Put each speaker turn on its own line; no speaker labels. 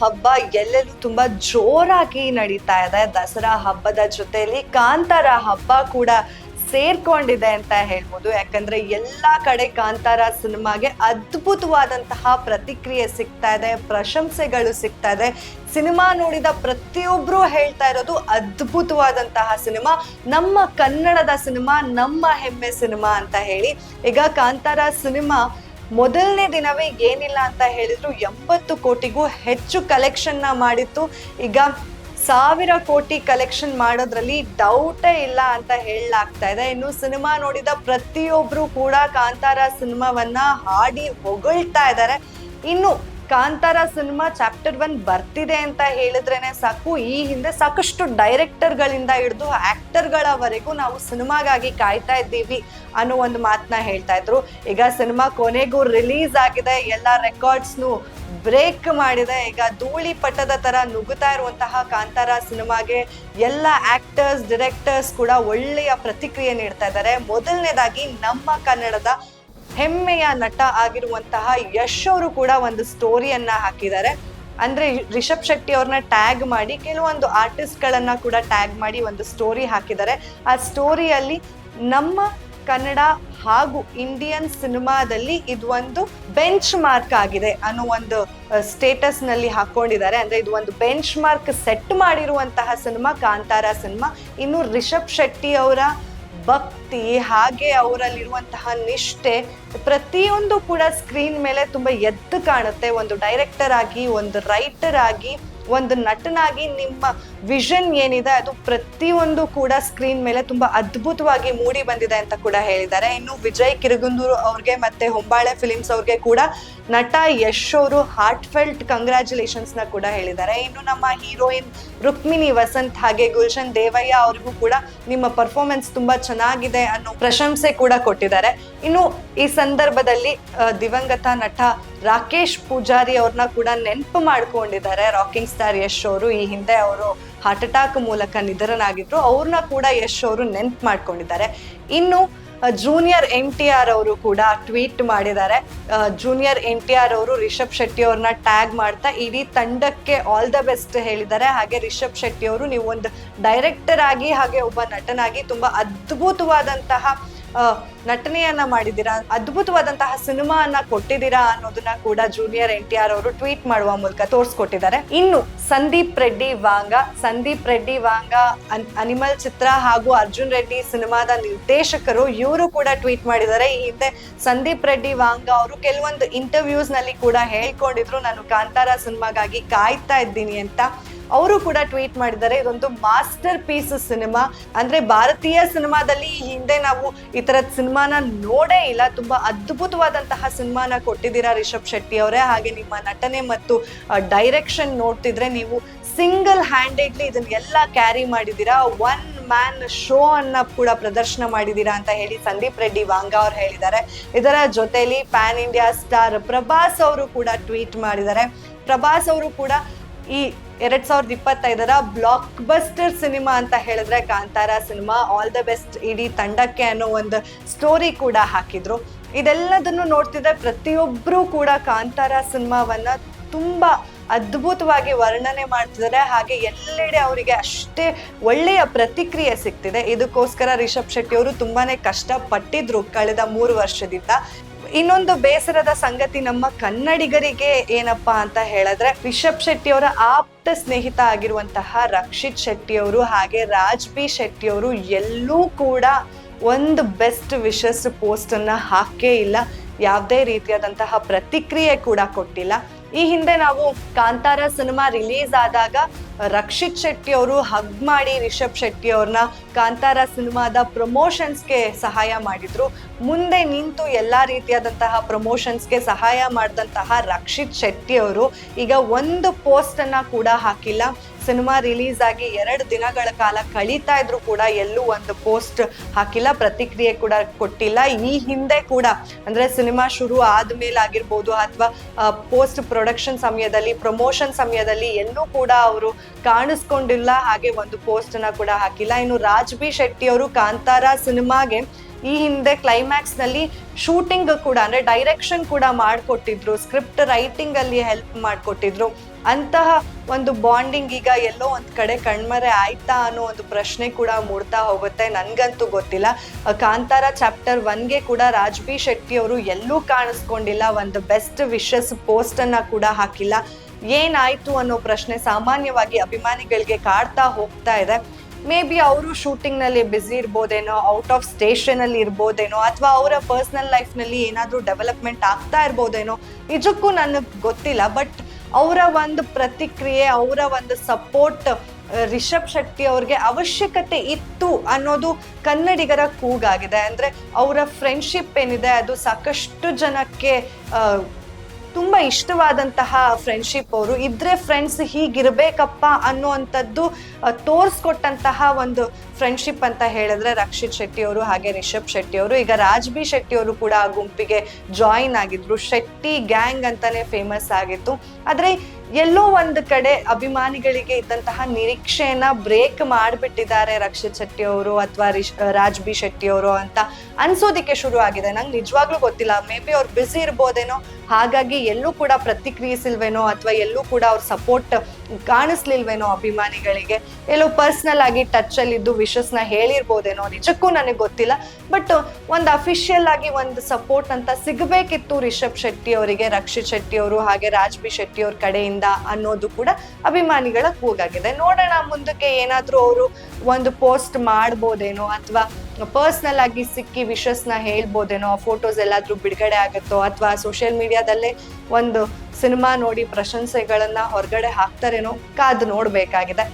ಹಬ್ಬ ಎಲ್ಲೆಲ್ಲೂ ತುಂಬಾ ಜೋರಾಗಿ ನಡೀತಾ ಇದೆ. ದಸರಾ ಹಬ್ಬದ ಜೊತೆಯಲ್ಲಿ ಕಾಂತಾರ ಹಬ್ಬ ಕೂಡ ಸೇರ್ಕೊಂಡಿದೆ ಅಂತ ಹೇಳ್ಬೋದು. ಯಾಕಂದ್ರೆ ಎಲ್ಲ ಕಡೆ ಕಾಂತಾರ ಸಿನಿಮಾಗೆ ಅದ್ಭುತವಾದಂತಹ ಪ್ರತಿಕ್ರಿಯೆ ಸಿಗ್ತಾ ಇದೆ, ಪ್ರಶಂಸೆಗಳು ಸಿಗ್ತಾ ಇದೆ. ಸಿನಿಮಾ ನೋಡಿದ ಪ್ರತಿಯೊಬ್ಬರು ಹೇಳ್ತಾ ಇರೋದು ಅದ್ಭುತವಾದಂತಹ ಸಿನಿಮಾ. ನಮ್ಮ ಕನ್ನಡದ ಸಿನಿಮಾ, ನಮ್ಮ ಹೆಮ್ಮೆ ಸಿನಿಮಾ ಅಂತ ಹೇಳಿ. ಈಗ ಕಾಂತಾರ ಸಿನಿಮಾ ಮೊದಲನೇ ದಿನವೇ ಏನಿಲ್ಲ ಅಂತ ಹೇಳಿದ್ರು ಎಂಬತ್ತು ಕೋಟಿಗೂ ಹೆಚ್ಚು ಕಲೆಕ್ಷನ್ನ ಮಾಡಿತ್ತು. ಈಗ ಸಾವಿರ ಕೋಟಿ ಕಲೆಕ್ಷನ್ ಮಾಡೋದ್ರಲ್ಲಿ ಡೌಟೇ ಇಲ್ಲ ಅಂತ ಹೇಳಲಾಗ್ತಾ ಇದೆ. ಇನ್ನು ಸಿನಿಮಾ ನೋಡಿದ ಪ್ರತಿಯೊಬ್ಬರು ಕೂಡ ಕಾಂತಾರ ಸಿನಿಮಾವನ್ನ ಹಾಡಿ ಹೊಗಳ್ತಾ ಇದ್ದಾರೆ. ಇನ್ನು ಕಾಂತಾರ ಸಿನಿಮಾ ಚಾಪ್ಟರ್ ಒನ್ ಬರ್ತಿದೆ ಅಂತ ಹೇಳಿದ್ರೇನೆ ಸಾಕು. ಈ ಹಿಂದೆ ಸಾಕಷ್ಟು ಡೈರೆಕ್ಟರ್ಗಳಿಂದ ಹಿಡಿದು ಆಕ್ಟರ್ಗಳವರೆಗೂ ನಾವು ಸಿನಿಮಾಗಾಗಿ ಕಾಯ್ತಾ ಇದ್ದೀವಿ ಅನ್ನೋ ಒಂದು ಮಾತನ್ನ ಹೇಳ್ತಾ ಇದ್ರು. ಈಗ ಸಿನಿಮಾ ಕೊನೆಗೂ ರಿಲೀಸ್ ಆಗಿದೆ, ಎಲ್ಲ ರೆಕಾರ್ಡ್ಸ್ನು ಬ್ರೇಕ್ ಮಾಡಿದೆ. ಈಗ ಧೂಳಿ ಪಟ್ಟದ ತರ ನುಗ್ಗುತ್ತಾ ಇರುವಂತಹ ಕಾಂತಾರ ಸಿನಿಮಾಗೆ ಎಲ್ಲ ಆಕ್ಟರ್ಸ್, ಡಿರೆಕ್ಟರ್ಸ್ ಕೂಡ ಒಳ್ಳೆಯ ಪ್ರತಿಕ್ರಿಯೆ ನೀಡ್ತಾ ಇದ್ದಾರೆ. ಮೊದಲನೇದಾಗಿ ನಮ್ಮ ಕನ್ನಡದ ಹೆಮ್ಮೆಯ ನಟ ಆಗಿರುವಂತಹ ಯಶ್ ಅವರು ಕೂಡ ಒಂದು ಸ್ಟೋರಿಯನ್ನ ಹಾಕಿದ್ದಾರೆ. ಅಂದ್ರೆ ರಿಷಬ್ ಶೆಟ್ಟಿ ಅವ್ರನ್ನ ಟ್ಯಾಗ್ ಮಾಡಿ ಕೆಲವೊಂದು ಆರ್ಟಿಸ್ಟ್ ಗಳನ್ನ ಕೂಡ ಟ್ಯಾಗ್ ಮಾಡಿ ಒಂದು ಸ್ಟೋರಿ ಹಾಕಿದ್ದಾರೆ. ಆ ಸ್ಟೋರಿಯಲ್ಲಿ ನಮ್ಮ ಕನ್ನಡ ಹಾಗೂ ಇಂಡಿಯನ್ ಸಿನಿಮಾದಲ್ಲಿ ಇದು ಒಂದು ಬೆಂಚ್ ಮಾರ್ಕ್ ಆಗಿದೆ ಅನ್ನೋ ಒಂದು ಸ್ಟೇಟಸ್ನಲ್ಲಿ ಹಾಕೊಂಡಿದ್ದಾರೆ. ಅಂದ್ರೆ ಇದು ಒಂದು ಬೆಂಚ್ ಮಾರ್ಕ್ ಸೆಟ್ ಮಾಡಿರುವಂತಹ ಸಿನಿಮಾ ಕಾಂತಾರ ಸಿನಿಮಾ ಇನ್ನು ರಿಷಬ್ ಶೆಟ್ಟಿ ಅವರ ಭಕ್ತಿ, ಹಾಗೆ ಅವರಲ್ಲಿರುವಂತಹ ನಿಷ್ಠೆ, ಪ್ರತಿಯೊಂದು ಕೂಡ ಸ್ಕ್ರೀನ್ ಮೇಲೆ ತುಂಬಾ ಎದ್ದು ಕಾಣುತ್ತೆ. ಒಂದು ಡೈರೆಕ್ಟರ್ ಆಗಿ, ಒಂದು ರೈಟರ್ ಆಗಿ ಒಂದು ನಟನಾಗಿ ನಿಮ್ಮ ವಿಷನ್ ಏನಿದೆ, ಅದು ಪ್ರತಿಯೊಂದು ಕೂಡ ಸ್ಕ್ರೀನ್ ಮೇಲೆ ತುಂಬಾ ಅದ್ಭುತವಾಗಿ ಮೂಡಿ ಬಂದಿದೆ ಅಂತ ಕೂಡ ಹೇಳಿದ್ದಾರೆ. ಇನ್ನು ವಿಜಯ್ ಕಿರುಗುಂದೂರು ಅವ್ರಿಗೆ ಮತ್ತೆ ಹೊಂಬಾಳೆ ಫಿಲಿಮ್ಸ್ ಅವ್ರಿಗೆ ಕೂಡ ನಟ ಯಶ್ ಅವರು ಹಾರ್ಟ್ ಫೆಲ್ಟ್ ಕಂಗ್ರ್ಯಾಚುಲೇಷನ್ಸ್ನ ಕೂಡ ಹೇಳಿದ್ದಾರೆ. ಇನ್ನು ನಮ್ಮ ಹೀರೋಯಿನ್ ರುಕ್ಮಿಣಿ ವಸಂತ್ ಹಾಗೆ ಗುಲ್ಶನ್ ದೇವಯ್ಯ ಅವ್ರಿಗೂ ಕೂಡ ನಿಮ್ಮ ಪರ್ಫಾರ್ಮೆನ್ಸ್ ತುಂಬಾ ಚೆನ್ನಾಗಿದೆ ಅನ್ನೋ ಪ್ರಶಂಸೆ ಕೂಡ ಕೊಟ್ಟಿದ್ದಾರೆ. ಇನ್ನು ಈ ಸಂದರ್ಭದಲ್ಲಿ ದಿವಂಗತ ನಟ ರಾಕೇಶ್ ಪೂಜಾರಿ ಅವ್ರನ್ನ ಕೂಡ ನೆನಪು ಮಾಡ್ಕೊಂಡಿದ್ದಾರೆ. ರಾಕಿಂಗ್ ಸ್ಟಾರ್ ಯಶ್ ಅವರು, ಈ ಹಿಂದೆ ಅವರು ಹಾರ್ಟ್ ಅಟ್ಯಾಕ್ ಮೂಲಕ ನಿಧನರಾಗಿದ್ರು. ಅವ್ರನ್ನ ಕೂಡ ಯಶ್ ಅವರು ನೆನ್ಪು ಮಾಡ್ಕೊಂಡಿದ್ದಾರೆ. ಇನ್ನು ಜೂನಿಯರ್ ಎನ್ ಟಿ ಆರ್ ಅವರು ಕೂಡ ಟ್ವೀಟ್ ಮಾಡಿದ್ದಾರೆ. ಜೂನಿಯರ್ ಎನ್ ಟಿ ಆರ್ ಅವರು ರಿಷಬ್ ಶೆಟ್ಟಿ ಅವ್ರನ್ನ ಟ್ಯಾಗ್ ಮಾಡ್ತಾ ಇಡೀ ತಂಡಕ್ಕೆ ಆಲ್ ದ ಬೆಸ್ಟ್ ಹೇಳಿದ್ದಾರೆ. ಹಾಗೆ ರಿಷಬ್ ಶೆಟ್ಟಿ ಅವರು ನೀವು ಒಂದು ಡೈರೆಕ್ಟರ್ ಆಗಿ ಹಾಗೆ ಒಬ್ಬ ನಟನಾಗಿ ತುಂಬಾ ಅದ್ಭುತವಾದಂತಹ ನಟನೆಯನ್ನ ಮಾಡಿದ್ದೀರಾ? ಅದ್ಭುತವಾದಂತಹ ಸಿನಿಮಾನ ಕೊಟ್ಟಿದ್ದೀರಾ ಅನ್ನೋದನ್ನ ಕೂಡ ಜೂನಿಯರ್ ಎನ್ ಟಿ ಆರ್ ಅವರು ಟ್ವೀಟ್ ಮಾಡುವ ಮೂಲಕ ತೋರಿಸ್ಕೊಟ್ಟಿದ್ದಾರೆ. ಇನ್ನು ಸಂದೀಪ್ ರೆಡ್ಡಿ ವಾಂಗ, ಸಂದೀಪ್ ರೆಡ್ಡಿ ವಾಂಗ ಅನಿಮಲ್ ಚಿತ್ರ ಹಾಗೂ ಅರ್ಜುನ್ ರೆಡ್ಡಿ ಸಿನಿಮಾದ ನಿರ್ದೇಶಕರು ಇವರು ಕೂಡ ಟ್ವೀಟ್ ಮಾಡಿದ್ದಾರೆ. ಈ ಹಿಂದೆ ಸಂದೀಪ್ ರೆಡ್ಡಿ ವಾಂಗ ಅವರು ಕೆಲವೊಂದು ಇಂಟರ್ವ್ಯೂಸ್ನಲ್ಲಿ ಕೂಡ ಹೇಳ್ಕೊಂಡಿದ್ರು, ನಾನು ಕಾಂತಾರ ಸಿನಿಮಾಗಾಗಿ ಕಾಯ್ತಾ ಇದ್ದೀನಿ ಅಂತ. ಅವರು ಕೂಡ ಟ್ವೀಟ್ ಮಾಡಿದ್ದಾರೆ. ಇದೊಂದು ಮಾಸ್ಟರ್ ಪೀಸ್ ಸಿನಿಮಾ. ಅಂದ್ರೆ ಭಾರತೀಯ ಸಿನಿಮಾದಲ್ಲಿ ಹಿಂದೆ ನಾವು ಈ ತರದ ಸಿನಿಮಾನ ನೋಡೇ ಇಲ್ಲ. ತುಂಬಾ ಅದ್ಭುತವಾದಂತಹ ಸಿನಿಮಾನ ಕೊಟ್ಟಿದ್ದೀರಾ ರಿಷಬ್ ಶೆಟ್ಟಿ ಅವರೇ. ಹಾಗೆ ನಿಮ್ಮ ನಟನೆ ಮತ್ತು ಡೈರೆಕ್ಷನ್ ನೋಡ್ತಿದ್ರೆ ನೀವು ಸಿಂಗಲ್ ಹ್ಯಾಂಡೆಡ್ಲಿ ಇದನ್ನ ಎಲ್ಲ ಕ್ಯಾರಿ ಮಾಡಿದ್ದೀರಾ. ಒನ್ ಮ್ಯಾನ್ ಶೋ ಅನ್ನ ಕೂಡ ಪ್ರದರ್ಶನ ಮಾಡಿದ್ದೀರಾ ಅಂತ ಹೇಳಿ ಸಂದೀಪ್ ರೆಡ್ಡಿ, ವಾಂಗ ಅವ್ರು ಹೇಳಿದ್ದಾರೆ. ಇದರ ಜೊತೆಯಲ್ಲಿ ಪ್ಯಾನ್ ಇಂಡಿಯಾ ಸ್ಟಾರ್ ಪ್ರಭಾಸ್ ಅವರು ಕೂಡ ಟ್ವೀಟ್ ಮಾಡಿದ್ದಾರೆ. ಪ್ರಭಾಸ್ ಅವರು ಕೂಡ ಈ ಎರಡ್ ಸಾವಿರದ ಇಪ್ಪತ್ತೈದರ ಬ್ಲಾಕ್ ಬಸ್ಟರ್ ಸಿನಿಮಾ ಅಂತ ಹೇಳಿದ್ರೆ Kantara cinema all the best ಇಡೀ ತಂಡಕ್ಕೆ ಅನ್ನೋ ಒಂದು ಸ್ಟೋರಿ ಕೂಡ ಹಾಕಿದ್ರು. ಇದೆಲ್ಲದನ್ನು ನೋಡ್ತಿದ್ರೆ ಪ್ರತಿಯೊಬ್ಬರೂ ಕೂಡ ಕಾಂತಾರ ಸಿನಿಮಾವನ್ನ ತುಂಬಾ ಅದ್ಭುತವಾಗಿ ವರ್ಣನೆ ಮಾಡ್ತಿದ್ದಾರೆ. ಹಾಗೆ ಎಲ್ಲೆಡೆ ಅವರಿಗೆ ಅಷ್ಟೇ ಒಳ್ಳೆಯ ಪ್ರತಿಕ್ರಿಯೆ ಸಿಗ್ತಿದೆ. ಇದಕ್ಕೋಸ್ಕರ ರಿಷಬ್ ಶೆಟ್ಟಿ ಅವರು ತುಂಬಾನೇ ಕಷ್ಟ ಪಟ್ಟಿದ್ರು ಕಳೆದ ಮೂರು ವರ್ಷದಿಂದ. ಇನ್ನೊಂದು ಬೇಸರದ ಸಂಗತಿ, ನಮ್ಮ ಕನ್ನಡಿಗರಿಗೆ ಏನಪ್ಪಾ ಅಂತ ಹೇಳಿದ್ರೆ ರಿಷಬ್ ಶೆಟ್ಟಿ ಅವರ ಆಪ್ತ ಸ್ನೇಹಿತ ಆಗಿರುವಂತಹ ರಕ್ಷಿತ್ ಶೆಟ್ಟಿ ಅವರು ಹಾಗೆ ರಾಜ್ ಶೆಟ್ಟಿ ಅವರು ಎಲ್ಲೂ ಕೂಡ ಒಂದು ಬೆಸ್ಟ್ ವಿಶಸ್ ಪೋಸ್ಟ್ ಅನ್ನ ಹಾಕೇ ಇಲ್ಲ. ಯಾವುದೇ ರೀತಿಯಾದಂತಹ ಪ್ರತಿಕ್ರಿಯೆ ಕೂಡ ಕೊಟ್ಟಿಲ್ಲ. ಈ ಹಿಂದೆ ನಾವು ಕಾಂತಾರ ಸಿನಿಮಾ ರಿಲೀಸ್ ಆದಾಗ ರಕ್ಷಿತ್ ಶೆಟ್ಟಿ ಅವರು ಹಗ್ ಮಾಡಿ ರಿಷಬ್ ಶೆಟ್ಟಿ ಅವ್ರನ್ನ ಕಾಂತಾರ ಸಿನಿಮಾದ ಪ್ರಮೋಷನ್ಸ್ಗೆ ಸಹಾಯ ಮಾಡಿದ್ರು. ಮುಂದೆ ನಿಂತು ಎಲ್ಲ ರೀತಿಯಾದಂತಹ ಪ್ರಮೋಷನ್ಸ್ಗೆ ಸಹಾಯ ಮಾಡಿದಂತಹ ರಕ್ಷಿತ್ ಶೆಟ್ಟಿ ಅವರು ಈಗ ಒಂದು ಪೋಸ್ಟ್ ಅನ್ನ ಕೂಡ ಹಾಕಿಲ್ಲ. ಸಿನಿಮಾ ರಿಲೀಸ್ ಆಗಿ ಎರಡು ದಿನಗಳ ಕಾಲ ಕಳೀತಾ ಇದ್ರು ಕೂಡ ಎಲ್ಲೂ ಒಂದು ಪೋಸ್ಟ್ ಹಾಕಿಲ್ಲ, ಪ್ರತಿಕ್ರಿಯೆ ಕೂಡ ಕೊಟ್ಟಿಲ್ಲ. ಈ ಹಿಂದೆ ಕೂಡ, ಅಂದ್ರೆ ಸಿನಿಮಾ ಶುರು ಆದ್ಮೇಲೆ ಆಗಿರ್ಬೋದು ಅಥವಾ ಪೋಸ್ಟ್ ಪ್ರೊಡಕ್ಷನ್ ಸಮಯದಲ್ಲಿ ಪ್ರಮೋಷನ್ ಸಮಯದಲ್ಲಿ ಎಲ್ಲೂ ಕೂಡ ಅವರು ಕಾಣಿಸ್ಕೊಂಡಿಲ್ಲ. ಹಾಗೆ ಒಂದು ಪೋಸ್ಟ್ ಅನ್ನ ಕೂಡ ಹಾಕಿಲ್ಲ. ಇನ್ನು ರಾಜ್ ಬಿ ಶೆಟ್ಟಿ ಅವರು ಕಾಂತಾರ ಸಿನಿಮಾಗೆ ಈ ಹಿಂದೆ ಕ್ಲೈಮ್ಯಾಕ್ಸ್ನಲ್ಲಿ ಶೂಟಿಂಗ್ ಕೂಡ, ಅಂದ್ರೆ ಡೈರೆಕ್ಷನ್ ಕೂಡ ಮಾಡಿಕೊಟ್ಟಿದ್ರು. ಸ್ಕ್ರಿಪ್ಟ್ ರೈಟಿಂಗ್ ಅಲ್ಲಿ ಹೆಲ್ಪ್ ಮಾಡ್ಕೊಟ್ಟಿದ್ರು. ಅಂತಹ ಒಂದು ಬಾಂಡಿಂಗ್ ಈಗ ಎಲ್ಲೋ ಒಂದು ಕಡೆ ಕಣ್ಮರೆ ಆಯ್ತಾ ಅನ್ನೋ ಒಂದು ಪ್ರಶ್ನೆ ಕೂಡ ಮೂಡ್ತಾ ಹೋಗುತ್ತೆ. ನನ್ಗಂತೂ ಗೊತ್ತಿಲ್ಲ. ಕಾಂತಾರ ಚಾಪ್ಟರ್ ಒನ್ಗೆ ಕೂಡ ರಾಜ್ ಬಿ ಶೆಟ್ಟಿ ಅವರು ಎಲ್ಲೂ ಕಾಣಿಸ್ಕೊಂಡಿಲ್ಲ. ಒಂದು ಬೆಸ್ಟ್ ವಿಶಸ್ ಪೋಸ್ಟ್ ಅನ್ನ ಕೂಡ ಹಾಕಿಲ್ಲ. ಏನಾಯ್ತು ಅನ್ನೋ ಪ್ರಶ್ನೆ ಸಾಮಾನ್ಯವಾಗಿ ಅಭಿಮಾನಿಗಳಿಗೆ ಕಾಡ್ತಾ ಹೋಗ್ತಾ ಇದೆ. ಮೇ ಬಿ ಅವರು ಶೂಟಿಂಗ್ನಲ್ಲಿ ಬ್ಯುಸಿ ಇರ್ಬೋದೇನೋ ಔಟ್ ಆಫ್ ಸ್ಟೇಷನ್ ಅಲ್ಲಿ ಇರ್ಬೋದೇನೋ, ಅಥವಾ ಅವರ ಪರ್ಸನಲ್ ಲೈಫ್ನಲ್ಲಿ ಏನಾದ್ರೂ ಡೆವಲಪ್ಮೆಂಟ್ ಆಗ್ತಾ ಇರ್ಬೋದೇನೋ ನಿಜಕ್ಕೂ ನನಗೆ ಗೊತ್ತಿಲ್ಲ. ಬಟ್ ಅವರ ಒಂದು ಪ್ರತಿಕ್ರಿಯೆ, ಅವರ ಒಂದು ಸಪೋರ್ಟ್ ರಿಷಬ್ ಶೆಟ್ಟಿ ಅವ್ರಿಗೆ ಅವಶ್ಯಕತೆ ಇತ್ತು ಅನ್ನೋದು ಕನ್ನಡಿಗರ ಕೂಗಾಗಿದೆ. ಅಂದ್ರೆ ಅವರ ಫ್ರೆಂಡ್ಶಿಪ್ ಏನಿದೆ, ಅದು ಸಾಕಷ್ಟು ಜನಕ್ಕೆ ತುಂಬಾ ಇಷ್ಟವಾದಂತಹ ಫ್ರೆಂಡ್ಶಿಪ್ ಅವರು. ಇದ್ರೆ ಫ್ರೆಂಡ್ಸ್ ಹೀಗಿರ್ಬೇಕಪ್ಪ ಅನ್ನುವಂಥದ್ದು ತೋರಿಸ್ಕೊಟ್ಟಂತಹ ಒಂದು ಫ್ರೆಂಡ್ಶಿಪ್ ಅಂತ ಹೇಳಿದ್ರೆ ರಕ್ಷಿತ್ ಶೆಟ್ಟಿ ಅವರು ಹಾಗೆ ರಿಷಬ್ ಶೆಟ್ಟಿ ಅವರು. ಈಗ ರಾಜ್ ಬಿ ಶೆಟ್ಟಿ ಅವರು ಕೂಡ ಆ ಗುಂಪಿಗೆ ಜಾಯಿನ್ ಆಗಿದ್ರು. ಶೆಟ್ಟಿ ಗ್ಯಾಂಗ್ ಅಂತಾನೆ ಫೇಮಸ್ ಆಗಿತ್ತು. ಆದ್ರೆ ಎಲ್ಲೋ ಒಂದು ಕಡೆ ಅಭಿಮಾನಿಗಳಿಗೆ ಇದ್ದಂತಹ ನಿರೀಕ್ಷೆಯನ್ನ ಬ್ರೇಕ್ ಮಾಡಿಬಿಟ್ಟಿದ್ದಾರೆ ರಕ್ಷಿತ್ ಶೆಟ್ಟಿ ಅವರು ಅಥವಾ ರಿಶ್ ರಾಜ್ ಬಿ ಶೆಟ್ಟಿ ಅವರು ಅಂತ ಅನ್ಸೋದಿಕ್ಕೆ ಶುರು ಆಗಿದೆ. ನಂಗೆ ನಿಜವಾಗ್ಲೂ ಗೊತ್ತಿಲ್ಲ. ಮೇ ಬಿ ಅವ್ರು ಬ್ಯುಸಿ ಇರ್ಬೋದೇನೋ, ಹಾಗಾಗಿ ಎಲ್ಲೂ ಕೂಡ ಪ್ರತಿಕ್ರಿಯಿಸಿಲ್ವೇನೋ ಅಥವಾ ಎಲ್ಲೂ ಕೂಡ ಅವ್ರ ಸಪೋರ್ಟ್ ಕಾಣಿಸ್ಲಿಲ್ವೇನೋ ಅಭಿಮಾನಿಗಳಿಗೆ? ಎಲ್ಲೋ ಪರ್ಸ್ನಲ್ ಆಗಿ ಟಚ್ ಅಲ್ಲಿ ಇದ್ದು ವಿಶಸ್ನ ಹೇಳಿರ್ಬೋದೇನೋ ನಿಜಕ್ಕೂ ನನಗೆ ಗೊತ್ತಿಲ್ಲ. ಬಟ್ ಒಂದು ಅಫಿಷಿಯಲ್ ಆಗಿ ಒಂದು ಸಪೋರ್ಟ್ ಅಂತ ಸಿಗಬೇಕಿತ್ತು ರಿಷಬ್ ಶೆಟ್ಟಿ ಅವರಿಗೆ ರಕ್ಷಿತ್ ಶೆಟ್ಟಿ ಅವರು ಹಾಗೆ ರಾಜ್ ಬಿ ಶೆಟ್ಟಿ ಅವ್ರ ಕಡೆಯಿಂದ ಅನ್ನೋದು ಕೂಡ ಅಭಿಮಾನಿಗಳ ಕೂಗಾಗಿದೆ. ನೋಡೋಣ ಮುಂದಕ್ಕೆ ಏನಾದ್ರೂ ಅವರು ಒಂದು ಪೋಸ್ಟ್ ಮಾಡ್ಬೋದೇನೋ ಅಥವಾ ಪರ್ಸ್ನಲ್ ಆಗಿ ಸಿಕ್ಕಿ ವಿಶಸ್ನ ಹೇಳ್ಬೋದೇನೋ ಫೋಟೋಸ್ ಎಲ್ಲಾದ್ರೂ ಬಿಡುಗಡೆ ಆಗುತ್ತೋ ಅಥವಾ ಸೋಷಿಯಲ್ ಮೀಡಿಯಾದಲ್ಲೇ ಒಂದು ಸಿನಿಮಾ ನೋಡಿ ಪ್ರಶಂಸೆಗಳನ್ನ ಹೊರಗಡೆ ಹಾಕ್ತಾರೇನೋ ಕಾದು ನೋಡ್ಬೇಕಾಗಿದೆ.